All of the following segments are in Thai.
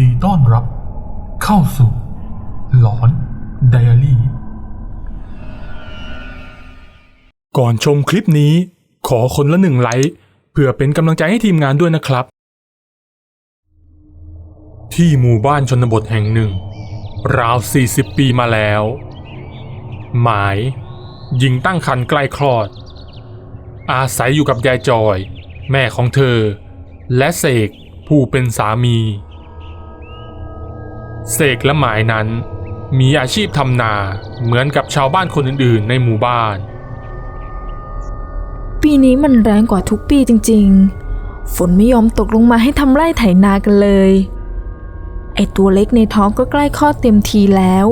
ดีต้อนรับ เข้าสู่หลอนไดอารี่ ก่อนชมคลิปนี้ ขอคนละหนึ่งไลค์เพื่อเป็นกำลังใจให้ทีมงานด้วยนะครับ ที่หมู่บ้านชนบทแห่งหนึ่ง ราว 40 ปีมาแล้ว หมายหญิงตั้งครรภ์ใกล้คลอด อาศัยอยู่กับยายจอย แม่ของเธอ และเสกผู้เป็นสามี เสกและหมายนั้น มีอาชีพทำนาเหมือนกับชาวบ้านคนอื่นๆ ในหมู่บ้าน ปีนี้มันแรงกว่าทุกปีจริงๆ ฝนไม่ยอมตกลงมาให้ทำไร่ไถนากันเลย ไอตัวเล็กในท้องก็ใกล้คลอดเต็มทีแล้ว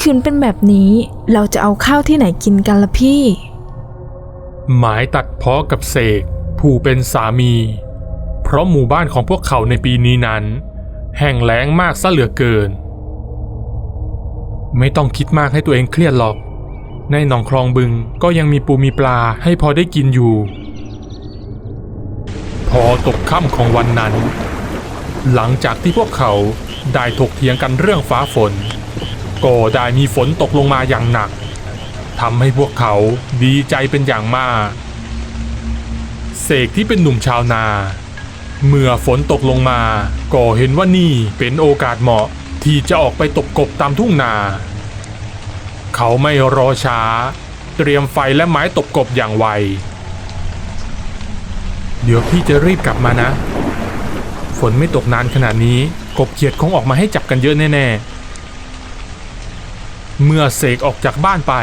คืนเป็นแบบนี้เราจะเอาข้าวที่ไหนกินกันละพี่ หมายตัดเพ้อกับเสกผู้เป็นสามี เพราะหมู่บ้านของพวกเขาในปีนี้นั้น แห้งแล้งมากซะเหลือเกิน ไม่ต้องคิดมากให้ตัวเองเครียดหรอก ในหนองคลองบึงก็ยังมีปูมีปลาให้พอได้กินอยู่ พอตกค่ำของวันนั้น หลังจากที่พวกเขาได้ถกเถียงกันเรื่องฟ้าฝน ก็ได้มีฝนตกลงมาอย่างหนักทำให้พวกเขาดีใจเป็นอย่างมาก เสกที่เป็นหนุ่มชาวนา เมื่อฝนตกลงมา ก็เห็นว่านี่เป็นโอกาสเหมาะที่จะออกไปตบกบตามทุ่งนา เขาไม่รอช้า เตรียมไฟและไม้ตบกบอย่างไว เดี๋ยวพี่จะรีบกลับมานะ ฝนไม่ตกนานขนาดนี้ กบเขียดคงออกมาให้จับกันเยอะแน่ๆ เมื่อเสกออกจากบ้านไป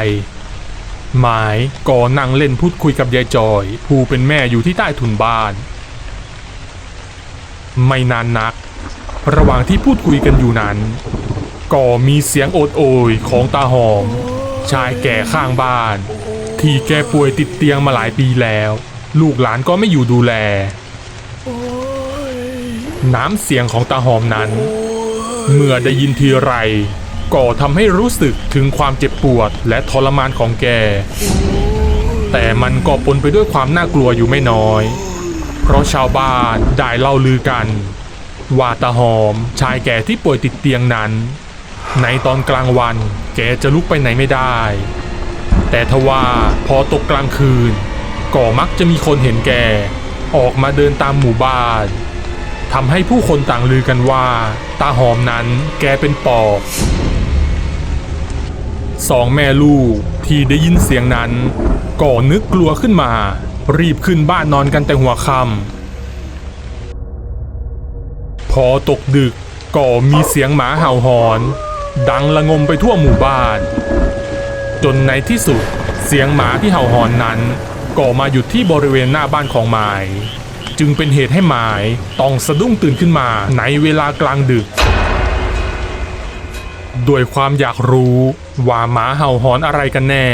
หมายก็นั่งเล่นพูดคุยกับยายจอย ผู้เป็นแม่อยู่ที่ใต้ถุนบ้าน ไม่นานนัก ระหว่างที่พูดคุยกันอยู่นั้น ก็มีเสียงโอดโอยของตาหอม ชายแก่ข้างบ้าน ที่แกป่วยติดเตียงมาหลายปีแล้ว ลูกหลานก็ไม่อยู่ดูแล น้ำเสียงของตาหอมนั้น เมื่อได้ยินทีไรก็ทำให้รู้สึกถึงความเจ็บปวดและทรมานของแก แต่มันก็ปนไปด้วยความน่ากลัวอยู่ไม่น้อย เพราะชาวบ้านได้เล่าลือกัน ว่าตาหอมชายแก่ที่ป่วยติดเตียงนั้น ในตอนกลางวันแกจะลุกไปไหนไม่ได้ แต่ทว่าพอตกกลางคืน ก็มักจะมีคนเห็นแกออกมาเดินตามหมู่บ้านทำให้ผู้คนต่างลือกันว่า ตาหอมนั้นแกเป็นปอบสองแม่ลูกที่ได้ยินเสียงนั้น ก็นึกกลัวขึ้นมา รีบขึ้นบ้านนอนกันแต่หัวค่ำพอตกดึกก็มีเสียงหมาเห่าหอน ดังละงมไปทั่วหมู่บ้าน จนในที่สุดเสียงหมาที่เห่าหอนนั้นก็มาหยุดที่บริเวณหน้าบ้านของหมาย จึงเป็นเหตุให้หมายต้องสะดุ้งตื่นขึ้นมาในเวลากลางดึกด้วยความอยากรู้ว่าหมาเห่าหอนอะไรกันแน่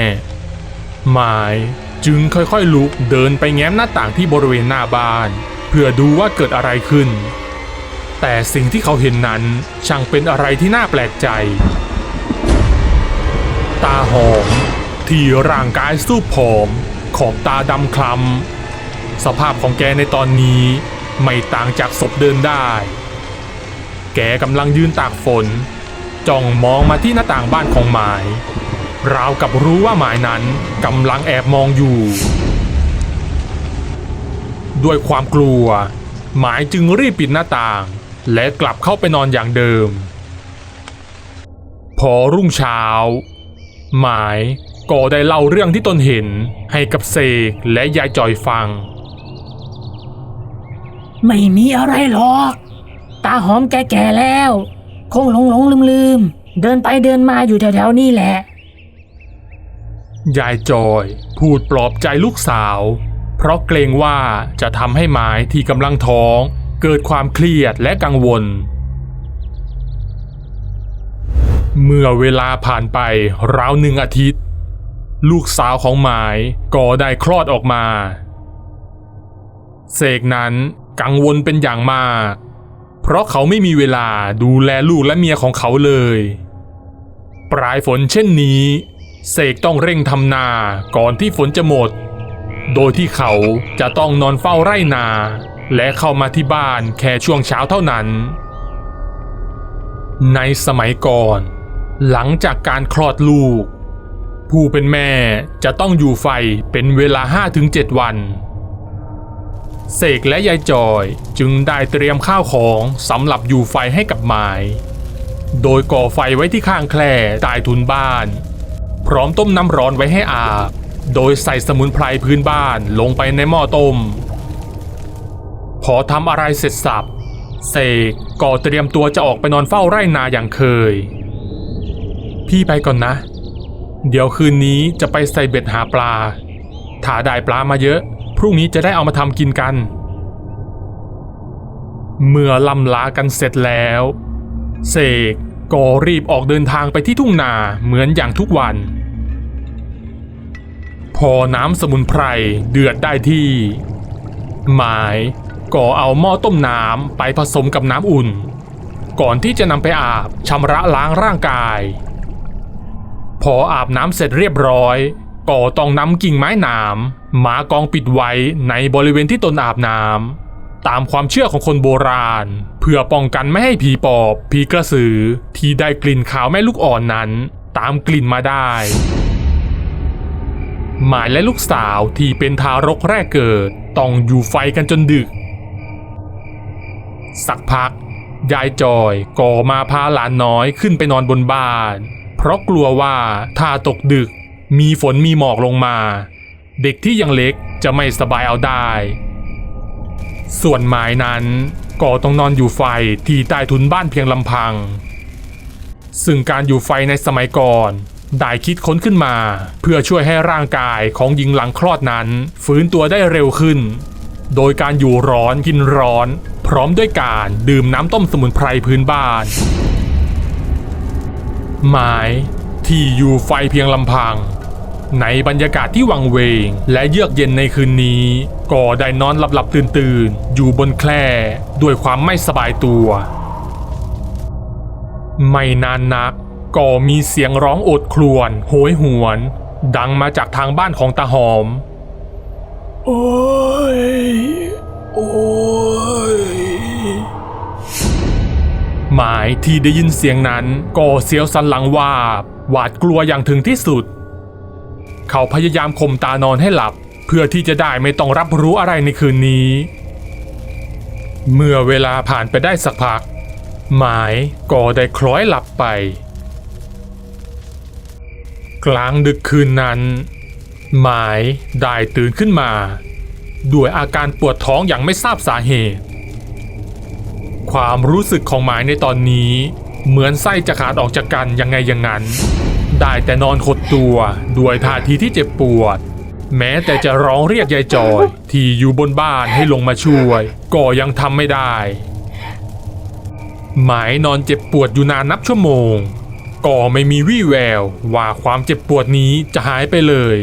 หมาย จึงค่อยๆลุกเดินไปแง้มหน้าต่างที่บริเวณหน้าบ้าน เพื่อดูว่าเกิดอะไรขึ้น แต่สิ่งที่เขาเห็นนั้นช่างเป็นอะไรที่น่าแปลกใจ ตาหอม ที่ร่างกายสู้ผอม ขอบตาดำคล้ำสภาพของแกในตอนนี้ ไม่ต่างจากศพเดินได้ แกกำลังยืนตากฝนจ้องมองมาที่หน้าต่างบ้านของหมาย ราวกับรู้ว่าหมายนั้นกำลังแอบมองอยู่ ด้วยความกลัว หมายจึงรีบปิดหน้าต่าง และกลับเข้าไปนอนอย่างเดิม พอรุ่งเช้า หมายก็ได้เล่าเรื่องที่ตนเห็นให้กับเสกและยายจอยฟัง ไม่มีอะไรหรอก ตาหอมแก่ๆแล้ว คงหลงหลงลืมลืมเดินไปเดินมาอยู่แถวๆนี่แหละ ยายจอยพูดปลอบใจลูกสาว เพราะเกรงว่าจะทำให้หมายที่กำลังท้อง เกิดความเครียดและกังวล เมื่อเวลาผ่านไปราวหนึ่งอาทิตย์ ลูกสาวของหมายก็ได้คลอดออกมา เสกนั้นกังวลเป็นอย่างมาก เพราะเขาไม่มีเวลาดูแลลูกและเมียของเขาเลย ปลายฝนเช่นนี้ เสกต้องเร่งทำนาก่อนที่ฝนจะหมด โดยที่เขาจะต้องนอนเฝ้าไร่นา และเข้ามาที่บ้านแค่ช่วงเช้าเท่านั้น ในสมัยก่อน หลังจากการคลอดลูก ผู้เป็นแม่จะต้องอยู่ไฟเป็นเวลา 5-7 วันเสกและยายจอยจึงได้เตรียมข้าวของสำหรับอยู่ไฟให้กับหมายโดยก่อไฟไว้ที่ข้างแคร่ใต้ทุนบ้าน พร้อมต้มน้ำร้อนไว้ให้อาบ โดยใส่สมุนไพรพื้นบ้านลงไปในหม้อต้ม พอทำอะไรเสร็จสับเสกก็เตรียมตัวจะออกไปนอนเฝ้าไร่นาอย่างเคย พี่ไปก่อนนะ เดี๋ยวคืนนี้จะไปใส่เบ็ดหาปลา ถ้าได้ปลามาเยอะ พรุ่งนี้จะได้เอามาทำกินกัน เมื่อลำลากันเสร็จแล้ว เสก ก็รีบออกเดินทางไปที่ทุ่งนาเหมือนอย่างทุกวัน พอน้ำสมุนไพรเดือดได้ที่หมายก็เอาหม้อต้มน้ำไปผสมกับน้ำอุ่น ก่อนที่จะนำไปอาบชำระล้างร่างกาย พออาบน้ำเสร็จเรียบร้อย ก็ต้องนำกิ่งไม้หนามมากองปิดไว้ในบริเวณที่ตนอาบน้ำ ตามความเชื่อของคนโบราณ เพื่อป้องกันไม่ให้ผีปอบ ผีกระสือ ที่ได้กลิ่นขาวแม่ลูกอ่อนนั้น ตามกลิ่นมาได้ หมายและลูกสาวที่เป็นทารกแรกเกิด ต้องอยู่ไฟกันจนดึก สักพัก ยายจอยก็มาพาหลานน้อยขึ้นไปนอนบนบ้าน เพราะกลัวว่าถ้าตกดึก มีฝนมีหมอกลงมา เด็กที่ยังเล็กจะไม่สบายเอาได้ ส่วนหมายนั้นก็ต้องนอนอยู่ไฟที่ใต้ทุนบ้านเพียงลำพัง ซึ่งการอยู่ไฟในสมัยก่อนได้คิดค้นขึ้นมา เพื่อช่วยให้ร่างกายของหญิงหลังคลอดนั้น ฟื้นตัวได้เร็วขึ้น โดยการอยู่ร้อนกินร้อน พร้อมด้วยการดื่มน้ำต้มสมุนไพรพื้นบ้าน หมายที่อยู่ไฟเพียงลำพัง ในบรรยากาศที่วังเวง และเยือกเย็นในคืนนี้ ก็ได้นอนหลับๆตื่นๆ อยู่บนแคร่ด้วยความไม่สบายตัว ไม่นานนัก ก็มีเสียงร้องโอดครวญโหยหวน ดังมาจากทางบ้านของตาหอม โอ้ย โอ้ย หมายที่ได้ยินเสียงนั้นก็เสียวสันหลังวาบหวาดกลัวอย่างถึงที่สุด เขาพยายามข่มตานอนให้หลับ เพื่อที่จะได้ไม่ต้องรับรู้อะไรในคืนนี้ เมื่อเวลาผ่านไปได้สักพัก หมายก็ได้คล้อยหลับไป กลางดึกคืนนั้น หมายได้ตื่นขึ้นมา ด้วยอาการปวดท้องอย่างไม่ทราบสาเหตุ ความรู้สึกของหมายในตอนนี้เหมือนไส้จะขาดออกจากกันยังไงอย่างนั้น ได้แต่นอนขดตัวด้วยท่าทีที่เจ็บปวด แม้แต่จะร้องเรียกยายจอย ที่อยู่บนบ้านให้ลงมาช่วย ก็ยังทำไม่ได้ หมายนอนเจ็บปวดอยู่นานนับชั่วโมง ก็ไม่มีวี่แววว่าความเจ็บปวดนี้จะหายไปเลย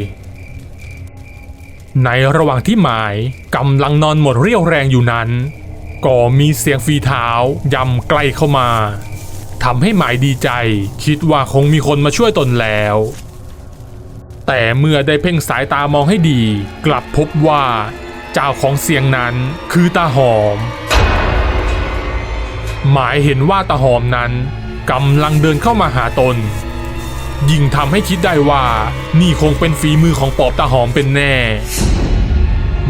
ในระหว่างที่หมายกำลังนอนหมดเรี่ยวแรงอยู่นั้น ก็มีเสียงฝีเท้ายำใกล้เข้ามา ทำให้หมายดีใจ คิดว่าคงมีคนมาช่วยตนแล้ว แต่เมื่อได้เพ่งสายตามองให้ดี กลับพบว่า เจ้าของเสียงนั้นคือตาหอม หมายเห็นว่าตาหอมนั้นกำลังเดินเข้ามาหาตน ยิ่งทำให้คิดได้ว่า นี่คงเป็นฝีมือของปอบตาหอมเป็นแน่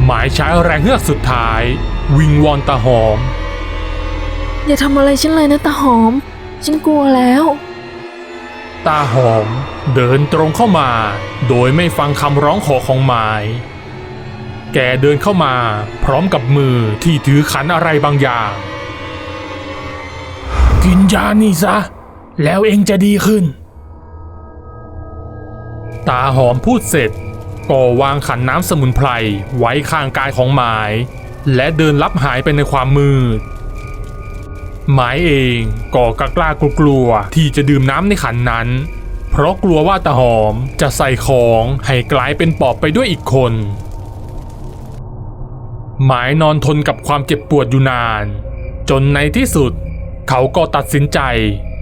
หมายใช้แรงเฮือกสุดท้าย วิงวอนตาหอม อย่าทำอะไรฉันเลยนะตาหอม ฉันกลัวแล้ว ตาหอมเดินตรงเข้ามา โดยไม่ฟังคำร้องขอของหมาย แกเดินเข้ามาพร้อมกับมือที่ถือขันอะไรบางอย่าง กินยานี่ซะ แล้วเองจะดีขึ้น ตาหอมพูดเสร็จ ก็วางขันน้ำสมุนไพรไว้ข้างกายของหมาย และเดินลับหายไปในความมืด หมายเองก็กล้ากลัวกลัวๆที่จะดื่มน้ำในขันนั้น เพราะกลัวว่าตาหอมจะใส่ของให้กลายเป็นปอบไปด้วยอีกคน หมายนอนทนกับความเจ็บปวดอยู่นาน จนในที่สุด เขาก็ตัดสินใจ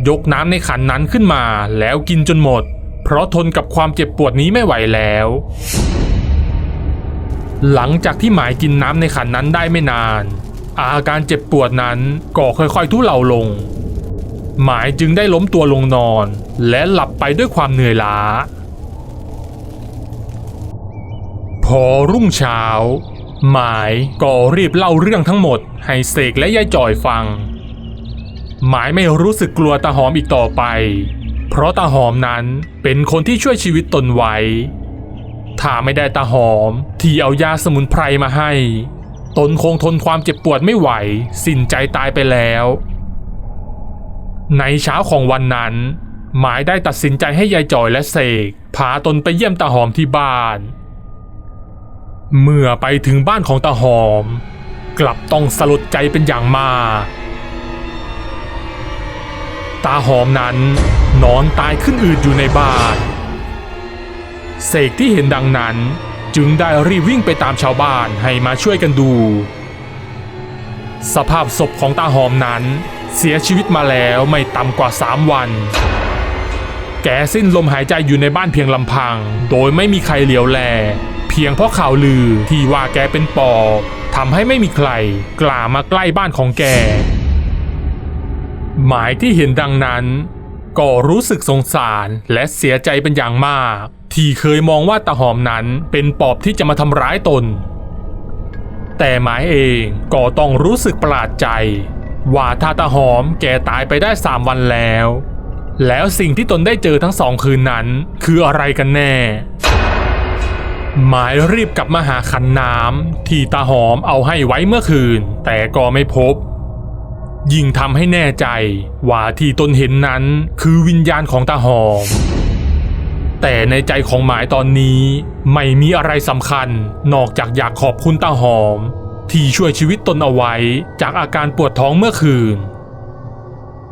ยกน้ำในขันนั้นขึ้นมาแล้วกินจนหมด เพราะทนกับความเจ็บปวดนี้ไม่ไหวแล้ว หลังจากที่หมายกินน้ำในขันนั้นได้ไม่นาน อาการเจ็บปวดนั้นก็ค่อยๆทุเลาลง หมายจึงได้ล้มตัวลงนอน และหลับไปด้วยความเหนื่อยล้า พอรุ่งเช้า หมายก็รีบเล่าเรื่องทั้งหมด ให้เสกและยายจ่อยฟัง หมายไม่รู้สึกกลัวตาหอมอีกต่อไป เพราะตาหอมนั้นเป็นคนที่ช่วยชีวิตตนไว้ถ้าไม่ได้ตาหอมที่เอายาสมุนไพรมาให้ ตนคงทนความเจ็บปวดไม่ไหว สิ้นใจตายไปแล้ว ในเช้าของวันนั้น หมายได้ตัดสินใจให้ยายจอยและเสกพาตนไปเยี่ยมตาหอมที่บ้าน เมื่อไปถึงบ้านของตาหอม กลับต้องสลดใจเป็นอย่างมากตาหอมนั้นนอนตายขึ้นอืดอยู่ในบ้าน เสกที่เห็นดังนั้น จึงได้รีบวิ่งไปตามชาวบ้านให้มาช่วยกันดู สภาพศพของตาหอมนั้น เสียชีวิตมาแล้วไม่ต่ำกว่า 3 วัน แกสิ้นลมหายใจอยู่ในบ้านเพียงลำพัง โดยไม่มีใครเหลียวแล เพียงเพราะข่าวลือที่ว่าแกเป็นปอบทำให้ไม่มีใคร กล้ามาใกล้บ้านของแก หมายที่เห็นดังนั้น ก็รู้สึกสงสารและเสียใจเป็นอย่างมาก ที่เคยมองว่าตาหอมนั้นเป็นปอบที่จะมาทำร้ายตน แต่หมายเองก็ต้องรู้สึกประหลาดใจ ว่าถ้าตาหอมแกตายไปได้สามวันแล้ว แล้วสิ่งที่ตนได้เจอทั้งสองคืนนั้น คืออะไรกันแน่ หมายรีบกลับมาหาขันน้ำที่ตาหอมเอาให้ไว้เมื่อคืน แต่ก็ไม่พบยิ่งทำให้แน่ใจว่าที่ตนเห็นนั้นคือวิญญาณของตาหอม แต่ในใจของหมายตอนนี้ไม่มีอะไรสำคัญ นอกจากอยากขอบคุณตาหอม ที่ช่วยชีวิตตนเอาไว้จากอาการปวดท้องเมื่อคืน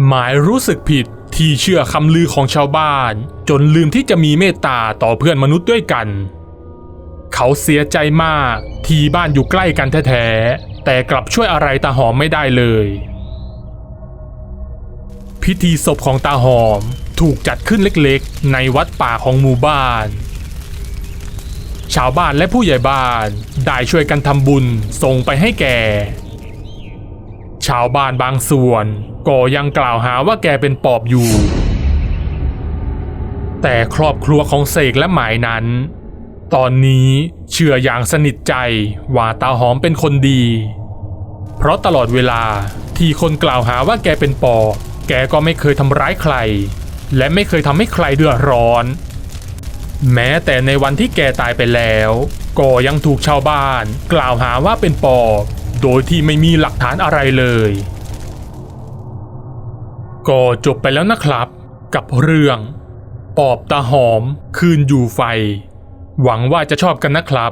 หมายรู้สึกผิดที่เชื่อคำลือของชาวบ้าน จนลืมที่จะมีเมตตาต่อเพื่อนมนุษย์ด้วยกัน เขาเสียใจมากที่บ้านอยู่ใกล้กันแท้ๆแต่กลับช่วยอะไรตาหอมไม่ได้เลย พิธีศพของตาหอม ถูกจัดขึ้นเล็กๆ ในวัดป่าของหมู่บ้าน ชาวบ้านและผู้ใหญ่บ้านได้ช่วยกันทำบุญส่งไปให้แก ชาวบ้านบางส่วนก็ยังกล่าวหาว่าแกเป็นปอบอยู่ แต่ครอบครัวของเสกและหมายนั้น ตอนนี้เชื่ออย่างสนิทใจว่าตาหอมเป็นคนดี เพราะตลอดเวลาที่คนกล่าวหาว่าแกเป็นปอบแกก็ไม่เคยทำร้ายใคร และไม่เคยทำให้ใครเดือดร้อน แม้แต่ในวันที่แกตายไปแล้ว ก็ยังถูกชาวบ้าน กล่าวหาว่าเป็นปอบ โดยที่ไม่มีหลักฐานอะไรเลย ก็จบไปแล้วนะครับ กับเรื่องปอบตาหอม คืนอยู่ไฟ หวังว่าจะชอบกันนะครับ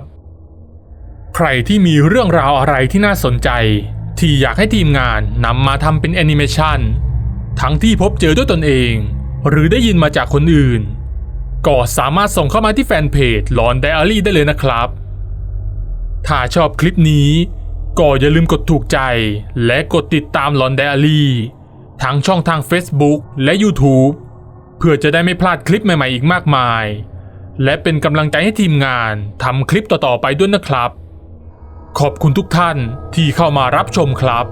ใครที่มีเรื่องราวอะไรที่น่าสนใจ ที่อยากให้ทีมงานนำมาทำเป็นแอนิเมชันทั้งที่พบเจอด้วยตนเอง หรือได้ยินมาจากคนอื่น ก็สามารถส่งเข้ามาที่แฟนเพจหลอนไดอารี่ได้เลยนะครับ ถ้าชอบคลิปนี้ ก็อย่าลืมกดถูกใจ และกดติดตามหลอนไดอารี่ทั้งช่องทาง Facebook และ YouTube เพื่อจะได้ไม่พลาดคลิปใหม่ๆอีกมากมาย และเป็นกำลังใจให้ทีมงานทำคลิปต่อๆไปด้วยนะครับ ขอบคุณทุกท่านที่เข้ามารับชมครับ